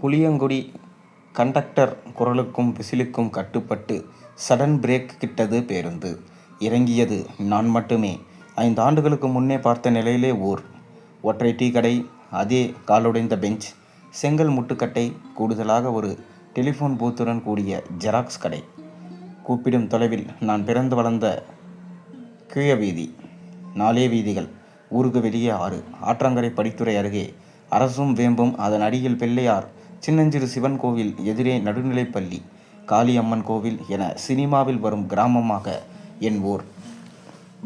Puliyangudi conductor குரலுக்கும் விசிலுக்கும் கட்டுப்பட்டு sudden brake கிட்டது பேருந்து. இறங்கியது நான் மட்டுமே. ஐந்து ஆண்டுகளுக்கு முன்னே பார்த்த நிலையிலே ஊர். ஒற்றை டீ கடை அதே காலுடைந்த பெஞ்ச் செங்கல் முட்டுக்கட்டை கூடுதலாக ஒரு டெலிஃபோன் பூத்துடன் கூடிய ஜெராக்ஸ் கடை. கூப்பிடும் தொலைவில் நான் பிறந்து வளர்ந்த கீழ வீதி. நாலே வீதிகள். ஊருக்கு வெளியே ஆறு. ஆற்றங்கரை படித்துறை அருகே அரசும் வேம்பும் அதன் அடியில் பிள்ளையார் சின்னஞ்சிறு சிவன் கோவில் எதிரே நடுநிலைப்பள்ளி காளியம்மன் கோவில் என சினிமாவில் வரும் கிராமமாக என் ஊர்.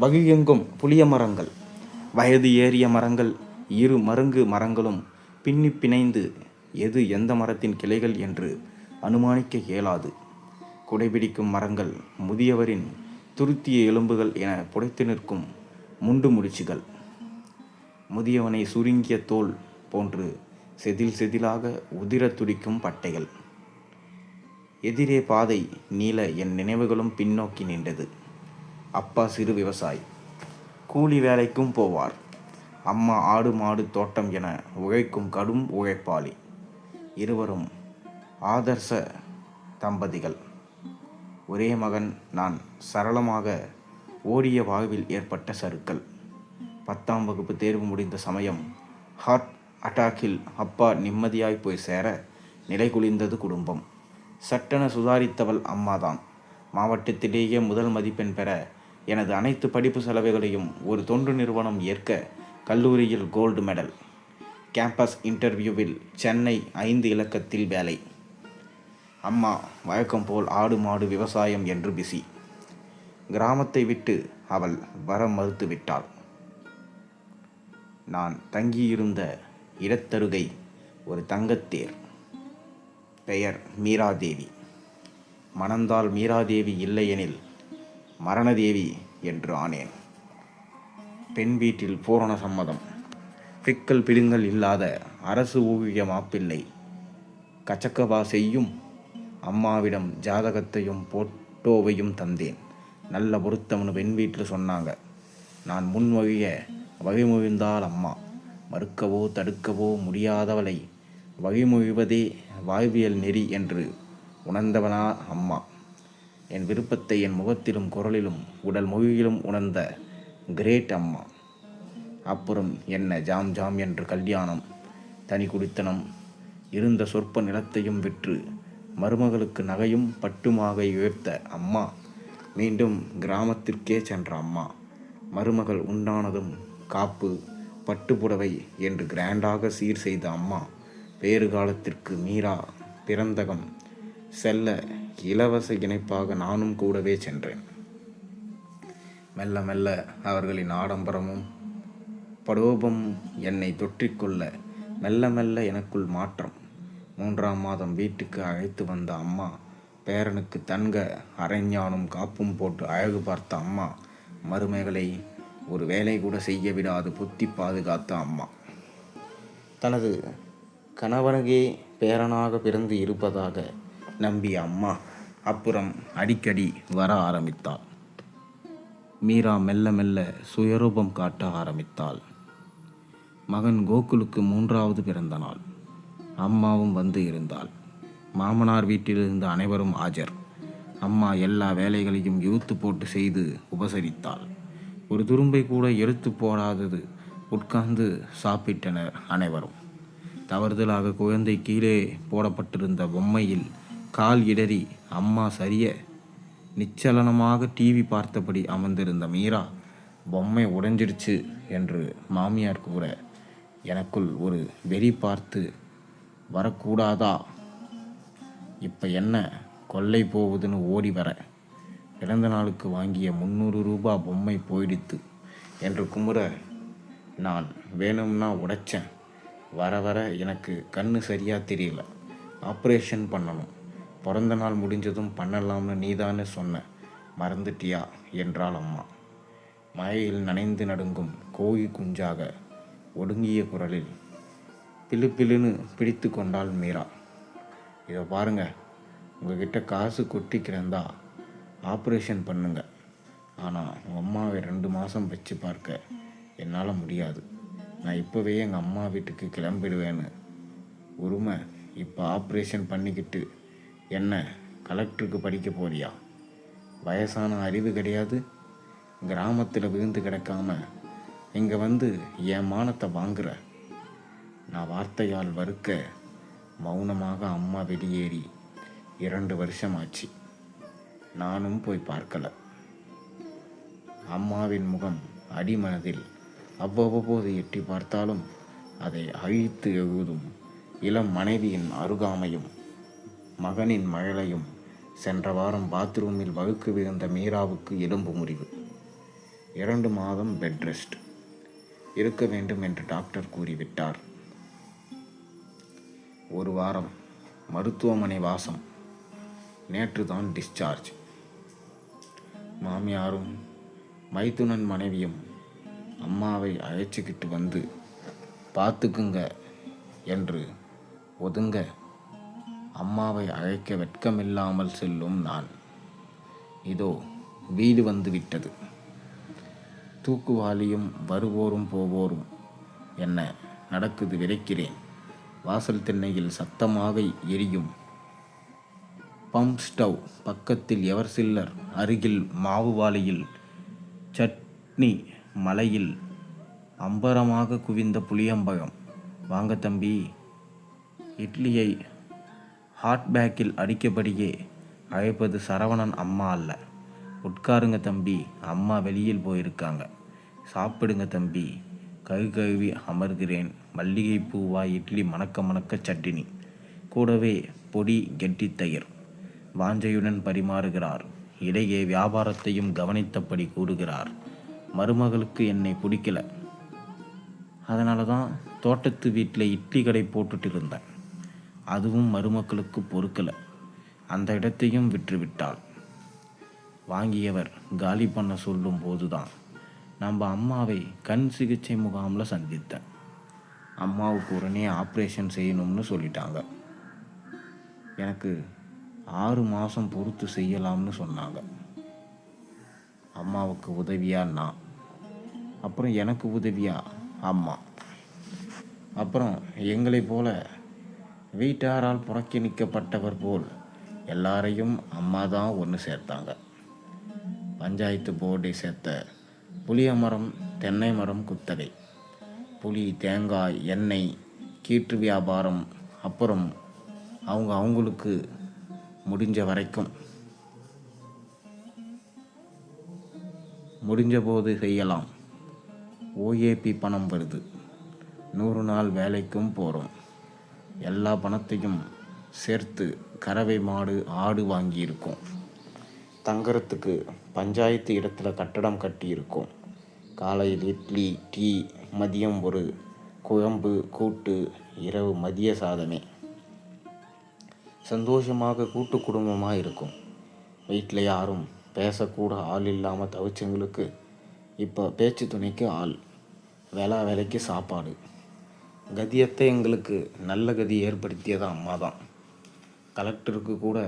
வழியெங்கும் புளிய மரங்கள். வயது ஏறிய மரங்கள். இரு மருங்கு மரங்களும் பின்னிப் பிணைந்து எது எந்த மரத்தின் கிளைகள் என்று அனுமானிக்க இயலாது. குடைபிடிக்கும் மரங்கள். முதியவரின் துருத்திய எலும்புகள் என புடைத்து நிற்கும் முண்டு முடிச்சுகள். முதியவனை சுருங்கிய தோல் போன்று செதில் செதிலாக உதிரத் துடிக்கும் பட்டைகள். எதிரே பாதை நீள என் நினைவுகளும் பின்னோக்கி நின்றது. அப்பா சிறு விவசாயி. கூலி வேலைக்கும் போவார். அம்மா ஆடு மாடு தோட்டம் என உழைக்கும் கடும் உழைப்பாளி. இருவரும் ஆதர்ச தம்பதிகள். ஒரே மகன் நான் சரளமாக ஓடிய வாழ்வில் ஏற்பட்ட சறுக்கல். பத்தாம் வகுப்பு தேர்வு முடிந்த சமயம் ஹார்ட் அட்டாக்கில் அப்பா நிம்மதியாய் போய் சேர நிலைகுலிந்தது குடும்பம். சட்டென சுதாரித்தவள் அம்மாதான். மாவட்டத்திலேயே முதல் மதிப்பெண் பெற எனது அனைத்து படிப்பு செலவுகளையும் ஒரு தொண்டு நிறுவனம் ஏற்க கல்லூரியில் கோல்டு மெடல். கேம்பஸ் இன்டர்வியூவில் சென்னை ஐந்து இலக்கத்தில் வேலை. அம்மா வழக்கம் போல் ஆடு மாடு விவசாயம் என்று பிஸி. கிராமத்தை விட்டு அவள் வர மறுத்து விட்டாள். நான் தங்கியிருந்த இடத்தருகை ஒரு தங்கத்தேர். பெயர் மீராதேவி. மணந்தால் மீராதேவி இல்லையெனில் மரணதேவி என்று ஆனேன். பெண் வீட்டில் பூரண சம்மதம். பிக்கல் பிடுங்கல் இல்லாத அரசு ஊழிய மாப்பிள்ளை. கச்சக்கவா செய்யும்? அம்மாவிடம் ஜாதகத்தையும் போட்டோவையும் தந்தேன். நல்ல பொருத்தம்னு பெண் வீட்டில் சொன்னாங்க. நான் முன்மொழிய வழிமொழிந்தாள் அம்மா. மறுக்கவோ தடுக்கவோ முடியாதவளை வழிமொழிவதே வாழ்வியல் நெறி என்று உணர்ந்தவனா அம்மா. என் விருப்பத்தை என் முகத்திலும் குரலிலும் உடல் மொழியிலும் உணர்ந்த கிரேட் அம்மா. அப்புறம் என்ன ஜாம் ஜாம் என்று கல்யாணம். தனி குடித்தனம். இருந்த சொற்ப நிலத்தையும் விற்று மருமகளுக்கு நகையும் பட்டுமாக உயர்த்த அம்மா மீண்டும் கிராமத்திற்கே சென்ற அம்மா. மருமகள் உண்டானதும் காப்பு பட்டுப்புடவை என்று கிராண்டாக சீர் செய்த அம்மா வேறு காலத்திற்கு மீரா பிறந்தகம் செல்ல இலவச இணைப்பாக நானும் கூடவே சென்றேன். மெல்ல மெல்ல அவர்களின் ஆடம்பரமும் படோபம் என்னை தொற்றிக்கொள்ள மெல்ல மெல்ல எனக்குள் மாற்றம். மூன்றாம் மாதம் வீட்டுக்கு அழைத்து வந்த அம்மா பேரனுக்கு தங்க அரைஞானும் காப்பும் போட்டு அழகு பார்த்த அம்மா மருமகளை ஒரு வேலை கூட செய்ய விடாது புத்தி பாதுகாத்த அம்மா. தனது கணவனுக்கே பேரனாக பிறந்து இருப்பதாக நம்பிய அம்மா அப்புறம் அடிக்கடி வர ஆரம்பித்தாள். மீரா மெல்ல மெல்ல சுயரூபம் காட்ட ஆரம்பித்தாள். மகன் கோகுலுக்கு மூன்றாவது பிறந்த நாள். அம்மாவும் வந்து இருந்தாள். மாமனார் வீட்டிலிருந்து அனைவரும் ஆஜர். அம்மா எல்லா வேலைகளையும் இழுத்து போட்டு செய்து உபசரித்தாள். ஒரு துரும்பை கூட எடுத்து போடாதது உட்கார்ந்து சாப்பிட்டனர் அனைவரும். தவறுதலாக குழந்தை கீழே போடப்பட்டிருந்த பொம்மையில் கால் இடறி அம்மா சரிய நிச்சலனமாக டிவி பார்த்தபடி அமர்ந்திருந்த மீரா பொம்மை உடைஞ்சிருச்சு என்று மாமியார் கூற எனக்குள் ஒரு வெறி பார்த்து வரக்கூடாதா இப்போ என்ன கொள்ளை போகுதுன்னு ஓடி வர பிறந்த நாளுக்கு வாங்கிய முந்நூறு ரூபா பொம்மை போயிடுத்து என்று குமுற நான் வேணும்னா உடைச்சேன். வர வர எனக்கு கண்ணு சரியாக தெரியல. ஆப்ரேஷன் பண்ணணும். பிறந்த நாள் முடிஞ்சதும் பண்ணலாம்னு நீதானே சொன்ன மறந்துட்டியா என்றாள் அம்மா. மழையில் நனைந்து நடுங்கும் கோழி குஞ்சாக ஒடுங்கிய குரலில் பிலுப்பிலுன்னு பிடித்து கொண்டாள் மீரா. இதை பாருங்க உங்ககிட்ட காசு கொட்டி கிடந்தா ஆப்ரேஷன் பண்ணுங்க. ஆனால் உங்கள் அம்மாவை ரெண்டு மாதம் வச்சு பார்க்க என்னால் முடியாது. நான் இப்போவே எங்கள் அம்மா வீட்டுக்கு கிளம்பிடுவேன்னு. உரிமை இப்போ ஆப்ரேஷன் பண்ணிக்கிட்டு என்ன கலெக்டருக்கு படிக்க போறியா? வயசான அறிவு கிடையாது. கிராமத்தில் விழுந்து கிடக்காம இங்கே வந்து என் மானத்தை வாங்குற நான் வார்த்தையால் வறுக்க மௌனமாக அம்மா வெளியேறி இரண்டு வருஷம் ஆச்சு நானும் போய் பார்க்கல. அம்மாவின் முகம் அடிமனதில் அவ்வப்போது எட்டி பார்த்தாலும் அதை அழித்து எழுதும் இளம் மனைவியின் அருகாமையும் மகனின் மழலையும் சென்ற வாரம் பாத்ரூமில் வழுக்கு விழுந்த மீராவுக்கு எலும்பு முறிவு. இரண்டு மாதம் பெட் ரெஸ்ட். இருக்க வேண்டும் என்று டாக்டர் கூறிவிட்டார். ஒரு வாரம் மருத்துவமனை வாசம். நேற்று தான் டிஸ்சார்ஜ் மாமியாரும் மைத்துனன் மனைவியும் அம்மாவை அழைச்சிக்கிட்டு வந்து பார்த்துக்குங்க என்று ஒதுங்க அம்மாவை அழைக்க வெட்கமில்லாமல் செல்லும் நான். இதோ வீடு வந்து விட்டது. தூக்குவாளியும் வருவோரும் போவோரும் என்ன நடக்குது? விரைக்கிறேன் வாசல் திண்ணையில் சத்தமாக எரியும். பம்ப் ஸ்டவ் பக்கத்தில் எவர் சில்லர் அருகில் மாவு வாளியில் சட்னி மலையில் அம்பரமாக குவிந்த புளியம்பழம். வாங்க தம்பி. இட்லியை ஹாட் பேக்கில் அடிக்கபடியே அழைப்பது சரவணன் அம்மா அல்ல. உட்காருங்க தம்பி. அம்மா வெளியில் போயிருக்காங்க. சாப்பிடுங்க தம்பி. கவி கழுவி அமர்கிறேன். மல்லிகை பூவா இட்லி மணக்க மணக்க சட்டினி. கூடவே பொடி கெட்டி தயிர். வாஞ்சையுடன் பரிமாறுகிறார். இடையே வியாபாரத்தையும் கவனித்தபடி கூறுகிறார். மருமகளுக்கு என்னை பிடிக்கல. அதனால தான் தோட்டத்து வீட்டில் இட்லி கடை போட்டுட்டு இருந்தேன் அதுவும் மருமக்களுக்கு பொறுக்கலை. அந்த இடத்தையும் விற்றுவிட்டாள். வாங்கியவர் காலி பண்ண சொல்லும் போதுதான். நம்ம அம்மாவை கண் சிகிச்சை முகாமில் சந்தித்தேன். அம்மாவுக்கு உடனே ஆப்ரேஷன் செய்யணும்னு சொல்லிட்டாங்க. எனக்கு ஆறு மாதம் பொறுத்து செய்யலாம்னு சொன்னாங்க. அம்மாவுக்கு உதவியா நான். அப்புறம் எனக்கு உதவியா அம்மா. அப்புறம் எங்களைப் போல வீட்டாரால் புறக்கணிக்கப்பட்டவர் போல் எல்லாரையும் அம்மா தான் ஒன்று சேர்த்தாங்க. பஞ்சாயத்து போர்டை சேர்த்த புளிய மரம் தென்னை மரம் குத்தகை. புளி தேங்காய் எண்ணெய் கீற்று வியாபாரம் அப்புறம் அவங்க அவங்களுக்கு முடிஞ்ச வரைக்கும். முடிஞ்ச போது செய்யலாம். ஓஏபி பணம் வருது. நூறு நாள் வேலைக்கும் போகிறோம் எல்லா பணத்தையும் சேர்த்து கறவை மாடு ஆடு வாங்கியிருக்கோம். தங்கறதுக்கு பஞ்சாயத்து இடத்துல கட்டடம் கட்டியிருக்கோம். காலையில் இட்லி டீ மதியம் ஒரு குழம்பு கூட்டு இரவு மதிய சாதமே. சந்தோஷமாக கூட்டு குடும்பமாக இருக்கும். வீட்டில் யாரும் பேசக்கூட ஆள் இல்லாமல் தவிச்சவங்களுக்கு இப்போ பேச்சு துணைக்கு ஆள் வேளா வேலைக்கு சாப்பாடு. கதியத்தை எங்களுக்கு நல்ல கதி ஏற்படுத்தியது அம்மா தான் கலெக்டருக்கு கூட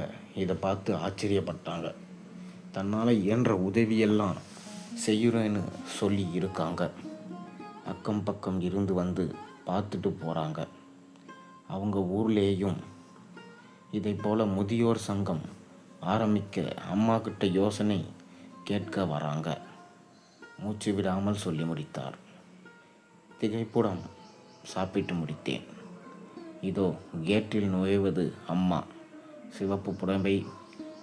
இதை பார்த்து ஆச்சரியப்பட்டாங்க. தன்னால் இயன்ற உதவியெல்லாம் செய்கிறேன்னு சொல்லி இருக்காங்க. அக்கம் பக்கம் இருந்து வந்து பார்த்துட்டு போகிறாங்க அவங்க ஊர்லேயும் இதை போல் முதியோர் சங்கம் ஆரம்பிக்க அம்மா கிட்ட யோசனை கேட்க வராங்க. மூச்சு விடாமல் சொல்லி முடித்தார். திகைப்புடம் சாப்பிட்டு முடித்தேன். இதோ கேட்டில் நுழைவது அம்மா. சிவப்பு புடவை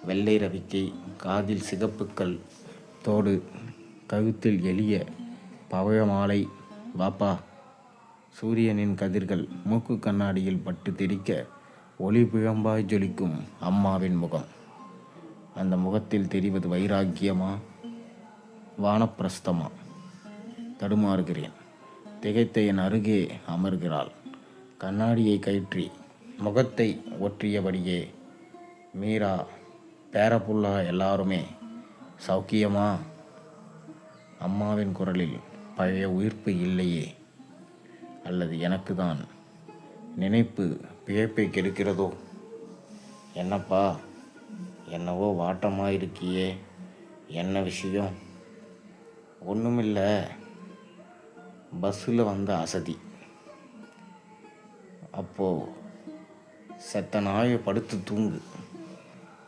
வெள்ளை ரவிக்கை காதில் சிகப்புக்கள் தோடு கழுத்தில் எளிய பவழமாலை. வாப்பா. சூரியனின் கதிர்கள் மூக்கு கண்ணாடியில் பட்டு தெரிக்க ஒளி பிழம்பாய் ஜொலிக்கும் அம்மாவின் முகம். அந்த முகத்தில் தெரிவது வைராக்கியமா? வானப்பிரஸ்தமா? தடுமாறுகிறேன். திகைத்த என் அருகே அமர்கிறாள். கண்ணாடியை கயிற்றி முகத்தை ஒற்றியபடியே மீரா பேரப்புள்ளா எல்லாருமே சௌக்கியமா அம்மாவின் குரலில் பழைய உயிர்ப்பு இல்லையே? அல்லது எனக்கு தான் நினைப்பு பிழைப்பை கெடுக்கிறதோ? என்னப்பா என்னவோ வாட்டமாக இருக்கியே என்ன விஷயம்? ஒன்றுமில்லை பஸ்ஸில் வந்த அசதி. அப்போது செத்த நாயை படுத்து தூங்கு.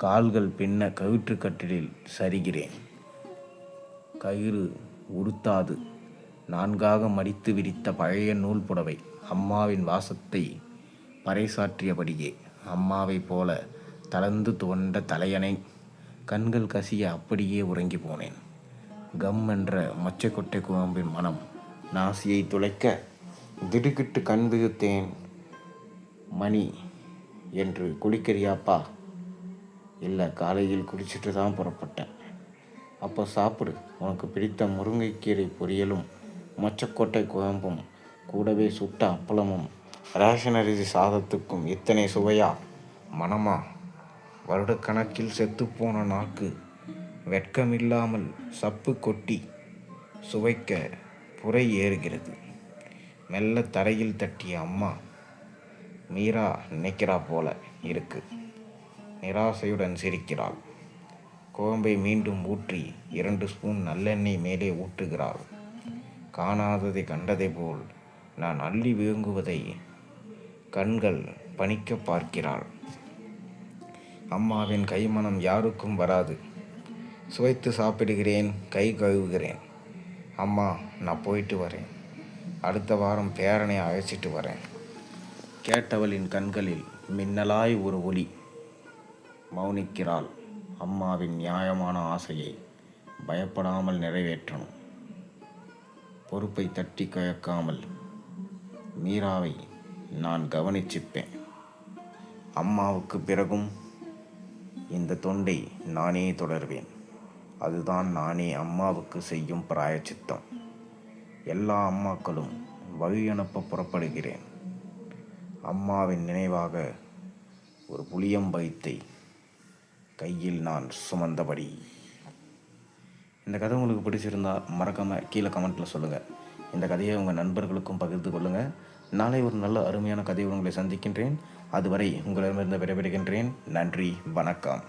கால்கள் பின்ன கயிற்று கட்டிலில் சரிகிறேன். கயிறு உறுத்தாது. நான்காக மடித்து விரித்த பழைய நூல் புடவை அம்மாவின் வாசத்தை பறைசாற்றியபடியே அம்மாவைப் போல தளர்ந்து துவண்ட தலையணை கண்கள் கசிய அப்படியே உறங்கி போனேன். கம் என்ற மொச்சைக்கொட்டை குழம்பின் மனம் நாசியை துளைக்க திடுக்கிட்டு கண் விழித்தேன் மணி என்று குளிக்கிறியாப்பா இல்லை காலையில் குடிச்சிட்டு தான் புறப்பட்டேன். அப்போ சாப்பிடு உனக்கு பிடித்த முருங்கைக்கீரை பொரியலும் மொச்சக்கொட்டை குழம்பும் கூடவே சுட்ட அப்பளமும் ரேஷன் அரிசி சாதத்துக்கும் இத்தனை சுவையா? மனமா? வருடக்கணக்கில் செத்துப்போன நாக்கு வெட்கமில்லாமல் சப்பு கொட்டி சுவைக்க புரை ஏறுகிறது. மெல்ல தரையில் தட்டிய அம்மா மீரா நினைக்கிறா போல இருக்குது நிராசையுடன் சிரிக்கிறாள். குழம்பை மீண்டும் ஊற்றி இரண்டு ஸ்பூன் நல்லெண்ணெய் மேலே ஊற்றுகிறாள். காணாததை கண்டதை போல் நான் அள்ளி விழுங்குவதை கண்கள் பணிக்க பார்க்கிறாள். அம்மாவின் கைமணம் யாருக்கும் வராது. சுவைத்து சாப்பிடுகிறேன் கை கழுவுகிறேன். அம்மா நான் போயிட்டு வரேன். அடுத்த வாரம் பேரனை அழைச்சிட்டு வரேன். கேட்டவளின் கண்களில் மின்னலாய் ஒரு ஒளி மௌனிக்கிறாள். அம்மாவின் நியாயமான ஆசையை பயப்படாமல் நிறைவேற்றணும். பொறுப்பை தட்டி கயக்காமல் மீராவை நான் கவனிச்சிப்பேன். அம்மாவுக்கு பிறகும் இந்த தொண்டை நானே தொடர்வேன். அதுதான் நானே அம்மாவுக்கு செய்யும் பிராயச்சித்தம். எல்லா அம்மாக்களும் வழி அனுப்ப புறப்படுகிறேன். அம்மாவின் நினைவாக ஒரு புளியம்பைத்தை கையில் நான் சுமந்தபடி. இந்த கதை உங்களுக்கு பிடிச்சிருந்தா மறக்காமல் கீழே கமெண்ட்டில் சொல்லுங்கள் இந்த கதையை உங்கள் நண்பர்களுக்கும் பகிர்ந்து கொள்ளுங்கள் நாளை ஒரு நல்ல அருமையான கதையை உங்களை சந்திக்கின்றேன். அதுவரை உங்களிடமிருந்து விடைபெறுகின்றேன். நன்றி வணக்கம்.